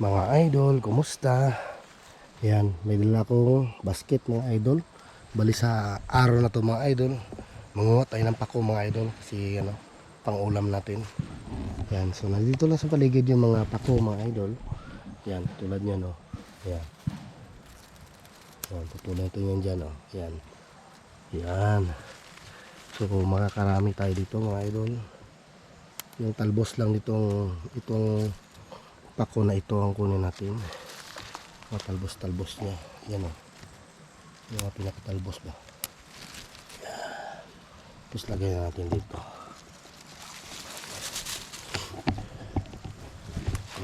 Mga idol, kumusta? Yan, may dala akong basket mga idol. Bali sa araw na to mga idol. Manguha tayo ng pako mga idol kasi ano, pang ulam natin. Yan, so nandito lang sa paligid yung mga pako mga idol. Yan, tulad niyan oh. Yan. Yan, tutulad ito yan dyan oh. Yan. Yan. So makakarami tayo dito mga idol. Yung talbos lang nitong itong pako na ito ang kunin natin. Mga talbos-talbos niya. Yan o. Yung mga pinakatalbos ba. Tapos lagay natin dito.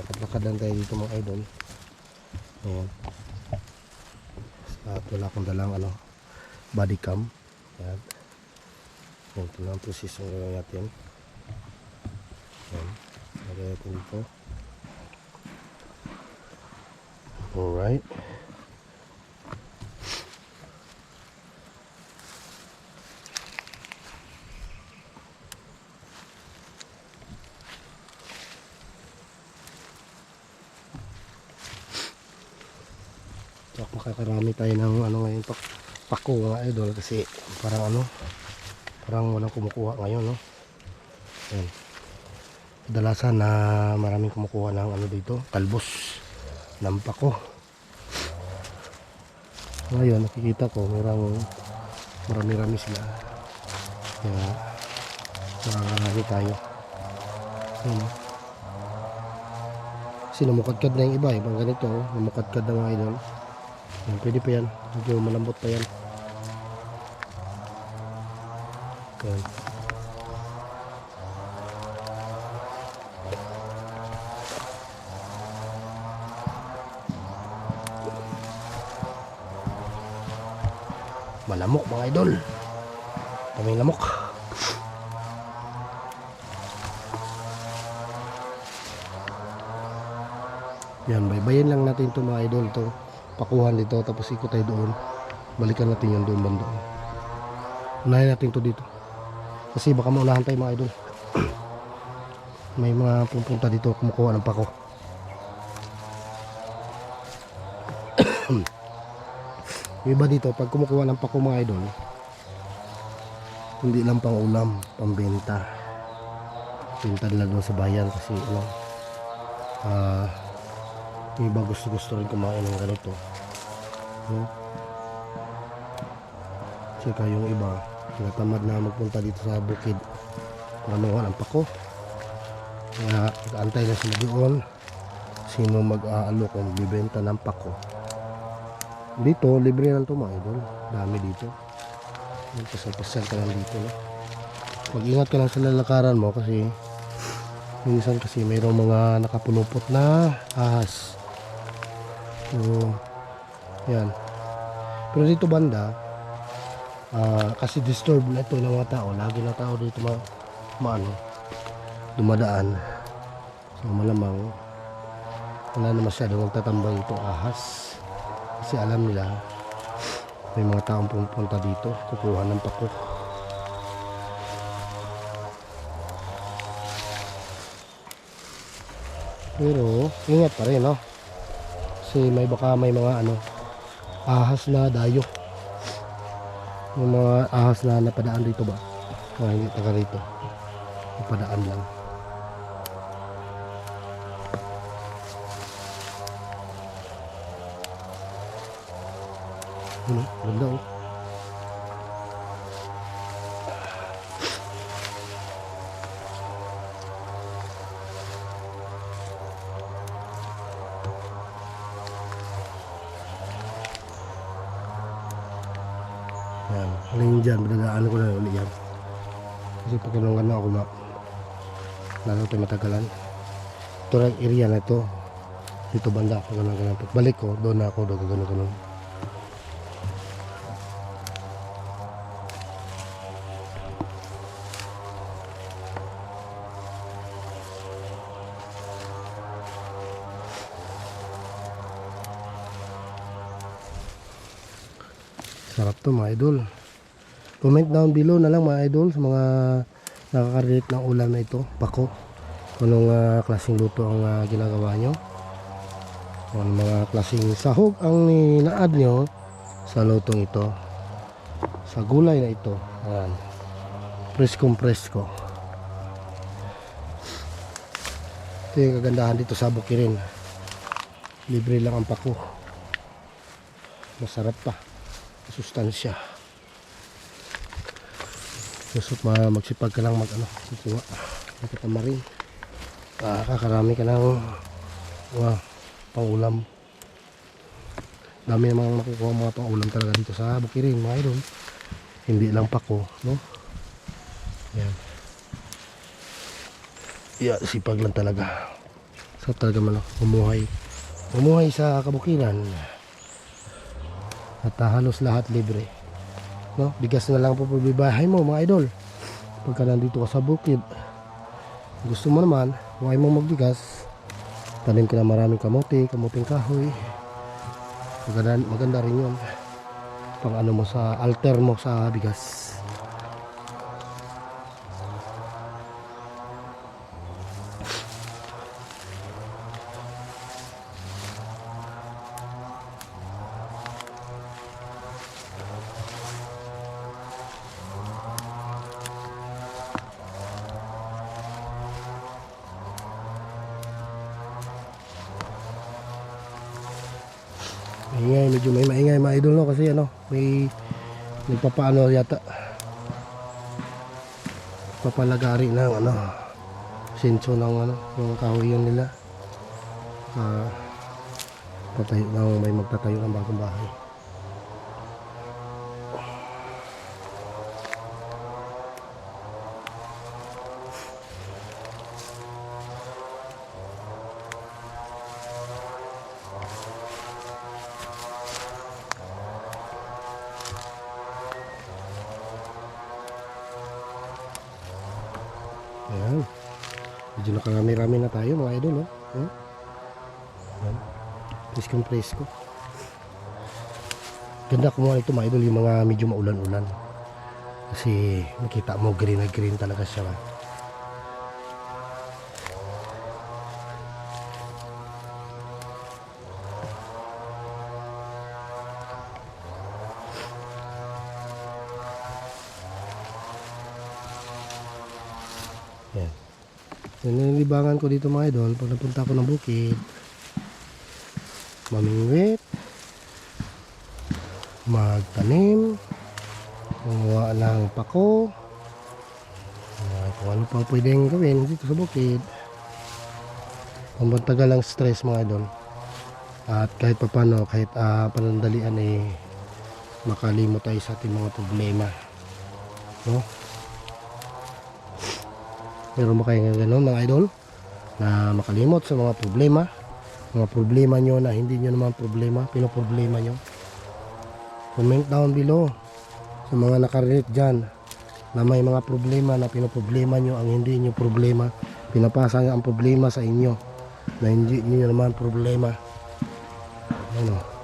Lakad-lakad lang tayo dito mga idol. Ayan. At wala akong dalang ano, body cam. Yan. Yan, ito lang ang gagawin natin. Yan. Lagay natin dito. Alright. So, makakarami tayo ng ano ngayon pak pako mga idol kasi parang ano parang walang kumukuha ngayon no? Yan kadalasan na maraming kumukuha ng ano dito talbos ng pako ngayon nakikita ko merang marami-rami sila. Kaya nakakarami tayo. Yun kasi namukadkad na yung iba ibang ganito oh. namukadkad na mga idol yan, pwede pa yan. Medyo malambot pa yan yan malamok mga idol. Kaming lamok. Yan baybayin lang natin to mga idol. To pakuhan dito tapos ikot tayo doon. Balikan natin yung doon banda. Unahin natin to dito. Kasi baka maunahan tayo mga idol. May mga pupunta dito kumukuha ng pako yung iba dito pag kumukuha ng pako mga idol hindi lang pang ulam pambenta benta. Nila doon sa bayan kasi ano ah yung iba gusto gusto rin kumain ng ganito. No? tsaka yung iba tinatamad na magpunta dito sa bukid. Manuhan ang pako. Kaya nag-aantay na sila doon. Sino mag-aalok o bibenta ng pako dito libre lang ito mga idol dami dito yung pasal-pasal ka lang dito no? mag-ingat ka lang sa lalakaran mo kasi minsan kasi mayroong mga nakapulupot na ahas So, yan. Pero dito banda, ah, kasi disturb na ito ng mga tao. Lagi na tao dito ma, maano, dumadaan. So, malamang, wala na masyadong magtatambay itong ahas. Kasi alam nila, may mga taong pumunta dito, kukuha ng pako. Pero, ingat pa rin, no? Kasi may baka may mga ano ahas na dayo. Yung mga ahas na napadaan dito ba? Mga hindi taga rito. Napadaan lang. Ano? Ganda oh. Yan. Ngayon dyan, madadaan ko na ulit yan. Kasi pag ganun na ako ma lalo tayo matagalan. Ito lang area na ito. Dito banda ako ganun ganun. Pagbalik ko, doon na ako, doon ganun ganun. To mga idol. Comment down below na lang mga idol sa mga nakaka-relate ng ulam na ito, pako. Anong ah, klaseng luto ang ah, ginagawa nyo. Ang mga klaseng sahog ang ninaad nyo sa lutong ito. Sa gulay na ito. Ayan. Preskong presko. Ito yung kagandahan dito sa Bukirin. Libre lang ang pako. Masarap pa. Sustansya. Gusto ma magsipag ka lang mag ano, sisiwa. Nakatamarin. Ah, kakarami ka ng mga pangulam. Dami namang makukuha mga pangulam talaga dito sa Bukirin, mga idol. Hindi lang pako, no? Yan. Yeah, sipag lang talaga. Sa talaga man umuhay. Umuhay sa kabukiran. At ah, halos lahat libre. No? Bigas na lang po pabibahay mo mga idol. Pagka nandito ka sa bukid. Gusto mo naman, huwag mo magbigas. Tanim ka na maraming kamote, kamuting kahoy. Maganda, maganda rin yun. Pang ano mo sa alter mo sa bigas. Nagpapaano yata. Papalagari ng ano, sinso ng ano, yung kahoy nila. Ah, patayo ng may magtatayo ng bagong bahay. Medyo nakarami-rami na tayo mga idol, no? Hmm? Ayan. Preskong presko. Ganda kumuha ito mga idol, yung mga medyo maulan-ulan. Kasi nakita mo green na green talaga siya. ba? Yan. Yan ang libangan ko dito mga idol pag napunta ako ng bukid. Mamingwit. Magtanim. Kumuha ng pako. Uh, kung ano pa pwedeng gawin dito sa bukid. Pambantagal ang stress mga idol. At kahit papano, kahit uh, panandalian eh, makalimot tayo sa ating mga problema. No? Meron ba kayo gano'n mga idol? Na makalimot sa mga problema? Mga problema nyo na hindi nyo naman problema, pinoproblema nyo? Comment down below sa mga nakarinig dyan na may mga problema na pinoproblema nyo ang hindi nyo problema. Pinapasa ang problema sa inyo na hindi nyo naman problema. Ano?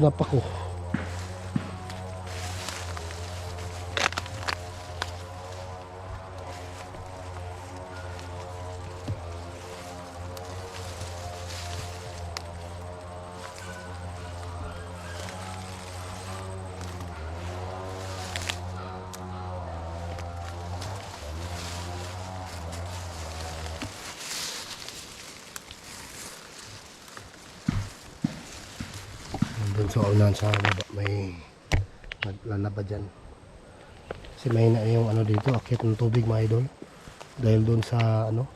Na pa Doon sa baba may naglalaba dyan. Kasi may na yung ano dito, akit ng tubig mga idol. Dahil doon sa ano,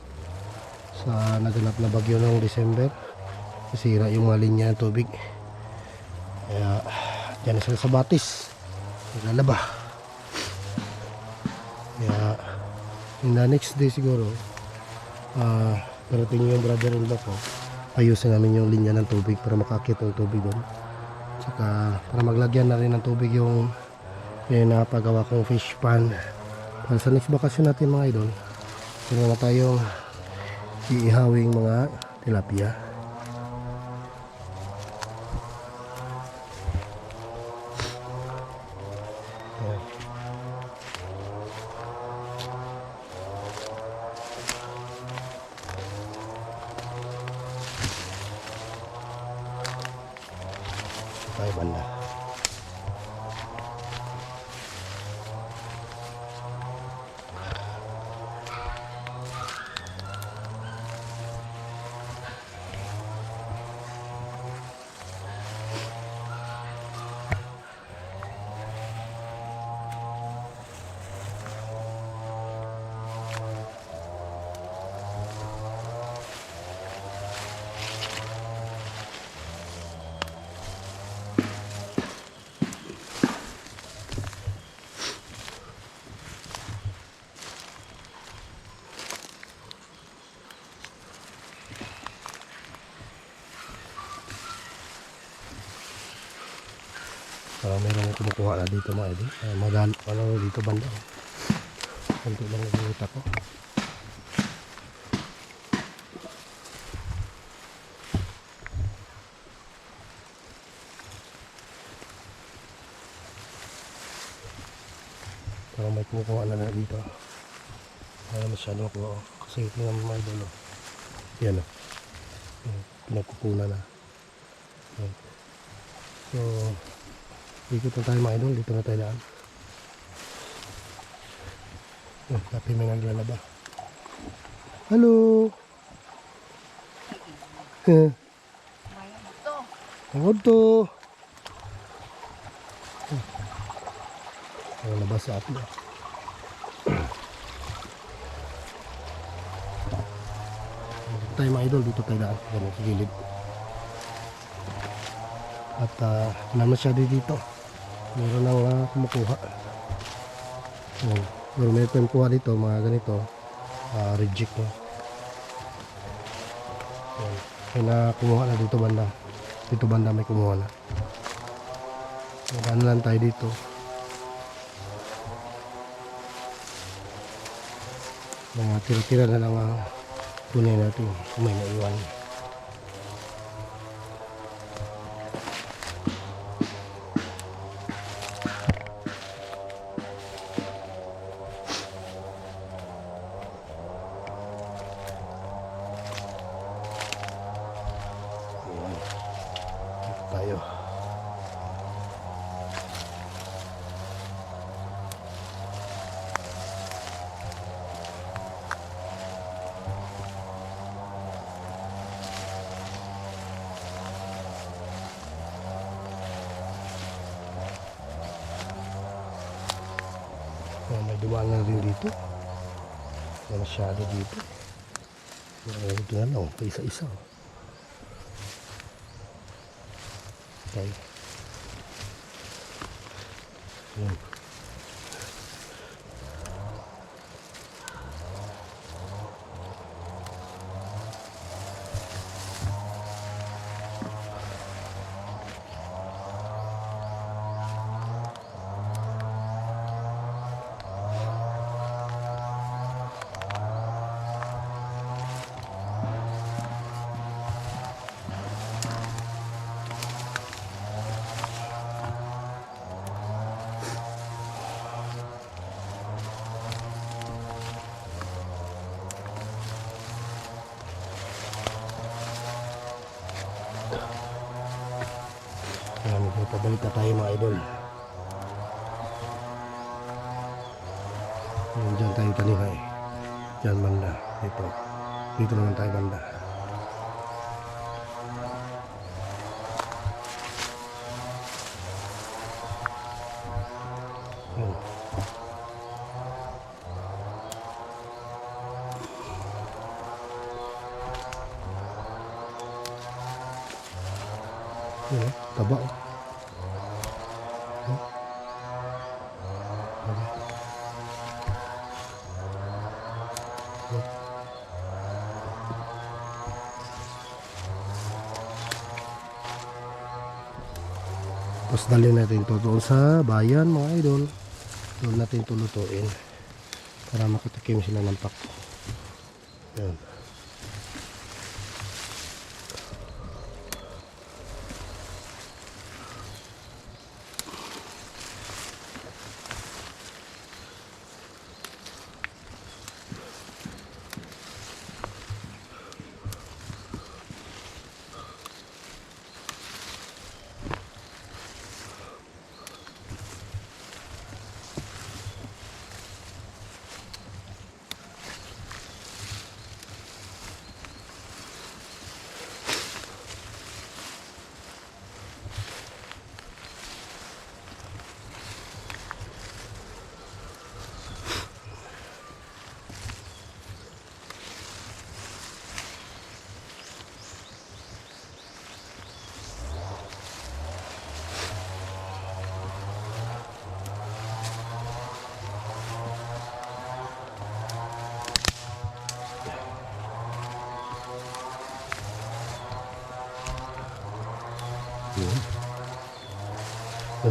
sa naganap na bagyo noong December. Nasira yung mga linya ng tubig. Kaya dyan sila sa batis. Naglalaba. Kaya In the next day siguro, ah, parating yung brother-in-law ko, ayusin namin yung linya ng tubig para makakit yung tubig doon. Tsaka para maglagyan na rin ng tubig yung yung napagawa kong fish pan. Para sa next bakasyon natin mga idol, meron na tayong iihawing mga tilapia. Meron akong kumukuha na dito mga idol. Uh, magal, ano dito banda. Kunti lang nakikita ko. Parang may kumukuha na na dito. Ayaw masyado ako. Kasi tingnan mo mga idol. oh. Yan o. Pinagkukunan na. Yan. So, Ikot na tayo mga idol, dito na tayo daan. Oh, tapi may naglalaba. Hello! Eh, Tungod to! Ang labas sa atin. ah. Tayo mga idol, dito tayo daan. Sa gilid. At uh, wala masyado dito. Meron nang uh, kumukuha. Yan. Pero may kumukuha dito, mga ganito. Uh, reject na. Yan. May na kumuha na dito banda. Dito banda may kumuha na. Magano lang tayo dito. Mga tira-tira na lang ang kunin natin may naiwan. Na rin dito. May masyado dito. Ito na lang, isa-isa. Tayo mga idol. Yan, dyan tayo kanina eh. Dyan banda. Dito. Dito naman tayo banda. Sa bayan mga idol. Doon natin ito lutuin. Para makatikim sila ng pako. Yan.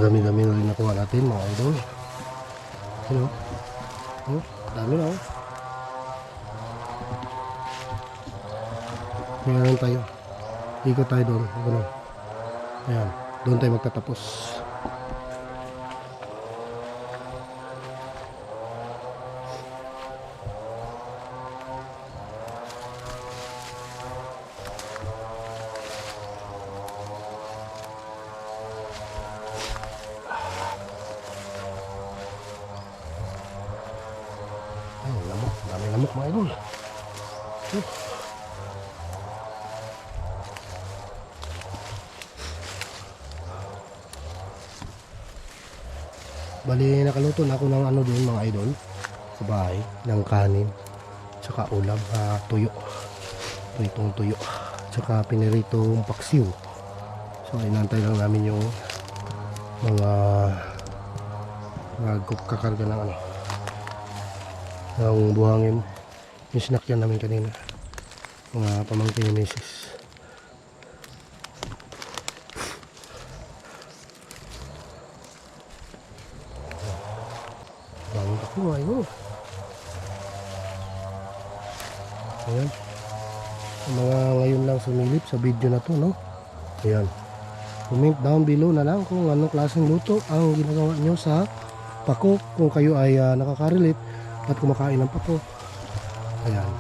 Madami-dami na rin nakuha natin mga idol. Ano? Oh, dami na oh. Meron tayo. Ikot tayo doon. Ganun. Ayan. Doon tayo magtatapos. Idol. Oh. Bali, nakaluto na ako ng ano doon mga idol. Sa bahay. Ng kanin. Tsaka ulam. ah, tuyo. Pritong tuyo. Tsaka piniritong paksiw. So, inantay lang namin yung mga magkakarga ng ano ng buhangin yung snack yan namin kanina. Mga pamangkin ni misis. Bangin ako ayun. Ayan. Mga ngayon lang sumilip sa video na to no? Ayan. Comment down below na lang kung anong klaseng luto ang ginagawa nyo sa pako kung kayo ay ah, nakaka-relate at kumakain ng pako. Ayan.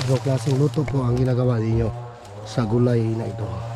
Anong klaseng luto po ang ginagawa ninyo sa gulay na ito.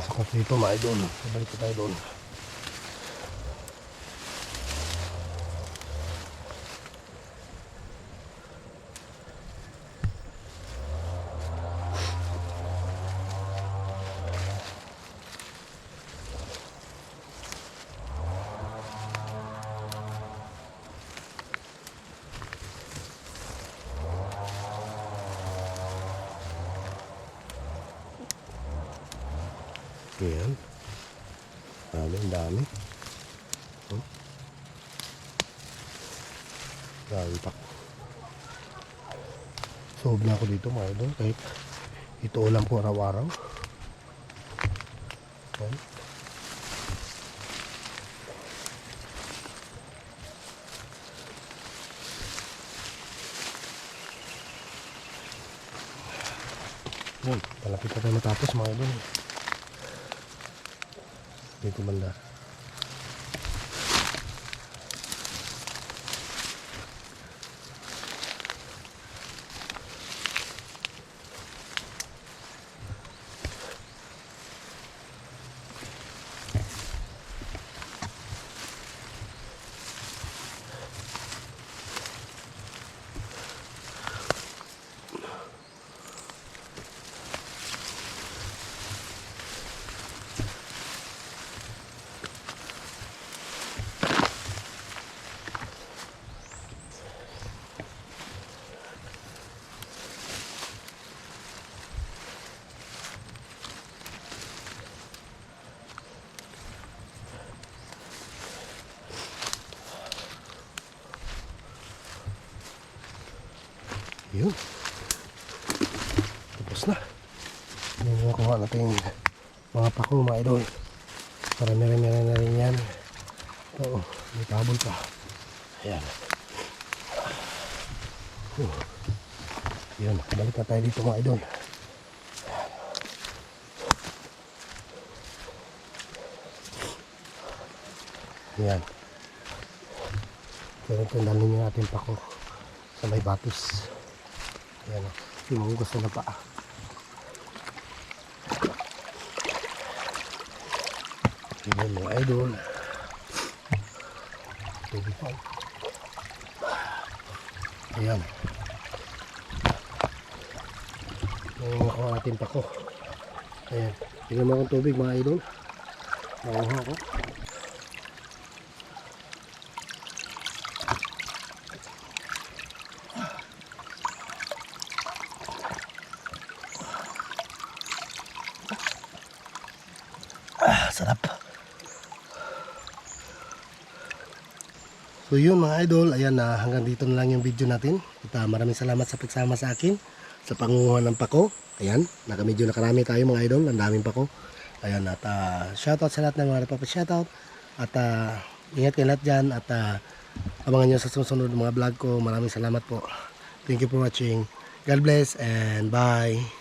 Pasok na dito mga idol. Balik ko tayo doon. Dami pa. Sob na ako dito mga idol kahit ito ulam ko araw-araw. Ayan. Ayan, palapit na tayo matapos mga idol. Dito banda. Yun. Tapos na. Nakuha natin mga pako mga idol. Marami-rami na rin yan. Oo, may tabol pa. Ayan. Uh. Yun, balik na tayo dito mga idol. Ayan. Pero dalhin yung ating pako sa may batis. Ayan o. Yung gusto na paa. Ayan mga idol. Tubig pa. Ayan. Yung nakuha natin pa ko. Ayan. Tingnan mo akong tubig mga idol. Nakuha ko. So yun mga idol, ayan na hanggang dito na lang yung video natin. At ah, maraming salamat sa pagsama sa akin sa pangunguha ng pako. Ayan, nakamedyo nakarami tayo mga idol, ang daming pako. Ayan, at uh, shoutout sa lahat ng mga nagpapa-shoutout. At ah, ingat kayo lahat dyan at ah, abangan nyo sa susunod mga vlog ko. Maraming salamat po. Thank you for watching. God bless and bye.